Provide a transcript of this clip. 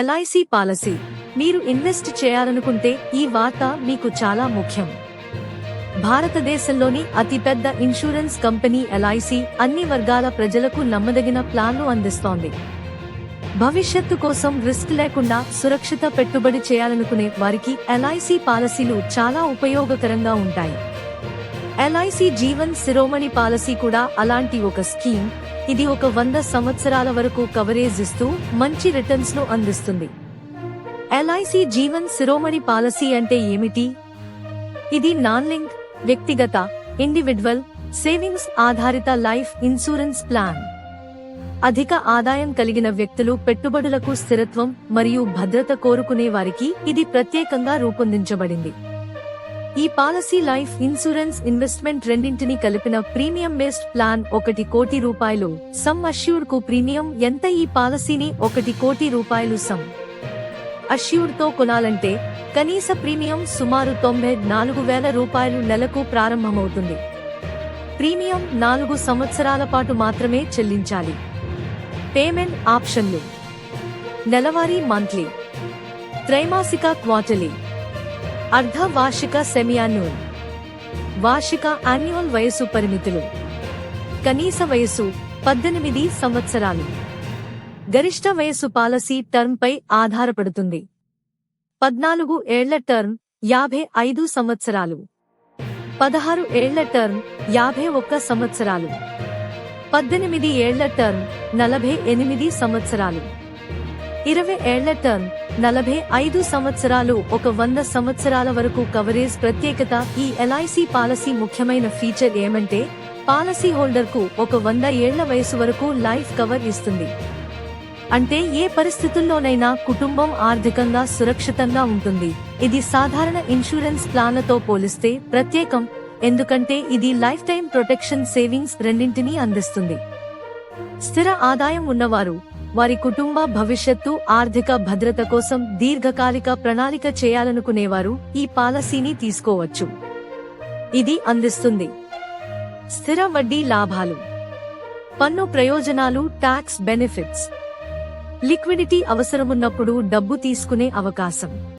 LIC policy. మీరు invest చేయాలనుకుంటే ఈ వార్త మీకు చాలా ముఖ్యం. భారతదేశంలోని అతిపెద్ద ఇన్సూరెన్స్ కంపెనీ ఎల్ఐసి అన్ని వర్గాల ప్రజలకు నమ్మదగిన ప్లాన్ను అందిస్తోంది. భవిష్యత్తు కోసం రిస్క్ లేకుండా సురక్షిత పెట్టుబడి చేయాలనుకునే వారికి ఎల్ఐసి పాలసీలు చాలా ఉపయోగకరంగా ఉంటాయి. ఎల్ఐసి జీవన్ శిరోమణి పాలసీ కూడా అలాంటి ఒక స్కీమ్ ఇది ఒక వంద సంవత్సరాల వరకు కవరేజ్ ఇస్తూ మంచి రిటర్న్స్ను అందిస్తుంది. ఎల్ఐసి జీవన్ శిరోమణి పాలసీ అంటే ఏమిటి? ఇది నాన్ లింక్ వ్యక్తిగత ఇండివిడ్యువల్ సేవింగ్స్ ఆధారిత లైఫ్ ఇన్సూరెన్స్ ప్లాన్ అధిక ఆదాయం కలిగిన వ్యక్తులు పెట్టుబడులకు స్థిరత్వం మరియు భద్రత కోరుకునే వారికి ఇది ప్రత్యేకంగా రూపొందించబడింది. ఈ పాలసీ లైఫ్ ఇన్సూరెన్స్ ఇన్వెస్ట్మెంట్ రెండింటిని కలిపిన ప్రీమియం బేస్డ్ ప్లాన్ ఒకటి కోటి రూపాయలు. సమ్ అష్యూర్డ్కు ప్రీమియం ఎంత? ఈ పాలసీని ఒకటి కోటి రూపాయలు సమ్ అష్యూర్డ్తో కొనాలంటే కనీస ప్రీమియం సుమారు తొంభై నాలుగు వేల రూపాయలు నెలకు ప్రారంభమవుతుంది. ప్రీమియం నాలుగు సంవత్సరాల పాటు మాత్రమే చెల్లించాలి. పేమెంట్ ఆప్షన్లు. నెలవారీ మంత్లీ. త్రైమాసిక క్వార్టర్లీ. అర్ధ వార్షిక సెమియాన్యువల్ వార్షిక యాన్యువల్ వయసు పరిమితులు కనీస వయసు పద్దెనిమిది సంవత్సరాలు. గరిష్ట వయసు పాలసీ టర్మ్ పై ఆధారపడుతుంది. పద్నాలుగు ఏళ్ళ టర్మ్ యాభై ఐదు సంవత్సరాలు. పదహారు ఏళ్ళ టర్మ్ యాభై ఒక్క సంవత్సరాలు. పద్దెనిమిది ఏళ్ళ టర్మ్ నలభై ఎనిమిది సంవత్సరాలు. ఇరవై ఏళ్ళ టర్మ్ నలభై ఐదు సంవత్సరాలు ఒక వంద సంవత్సరాల వరకు కవరేజ్ ప్రత్యేకత ఈ ఎల్ఐసి పాలసీ ముఖ్యమైన ఫీచర్ ఏమంటే పాలసీ హోల్డర్కు ఒక వంద ఏళ్ళ వయసు వరకు లైఫ్ కవర్ ఇస్తుంది. అంటే ఏ పరిస్థితుల్లోనైనా కుటుంబం ఆర్థికంగా సురక్షితంగా ఉంటుంది. ఇది సాధారణ ఇన్సూరెన్స్ ప్లాన్లతో పోలిస్తే ప్రత్యేకం ఎందుకంటే ఇది లైఫ్ టైం ప్రొటెక్షన్ సేవింగ్స్ రెండింటినీ అందిస్తుంది. స్థిర ఆదాయం ఉన్నవారు వారి కుటుంబ భవిష్యత్తు ఆర్థిక భద్రత కోసం దీర్ఘకాలిక ప్రణాళిక చేయాలనుకునేవారు ఈ పాలసీని తీసుకోవచ్చు. ఇది అందిస్తుంది. స్థిర వడ్డీ లాభాలు. పన్ను ప్రయోజనాలు టాక్స్ బెనిఫిట్స్ లిక్విడిటీ అవసరమున్నప్పుడు డబ్బు తీసుకునే అవకాశం.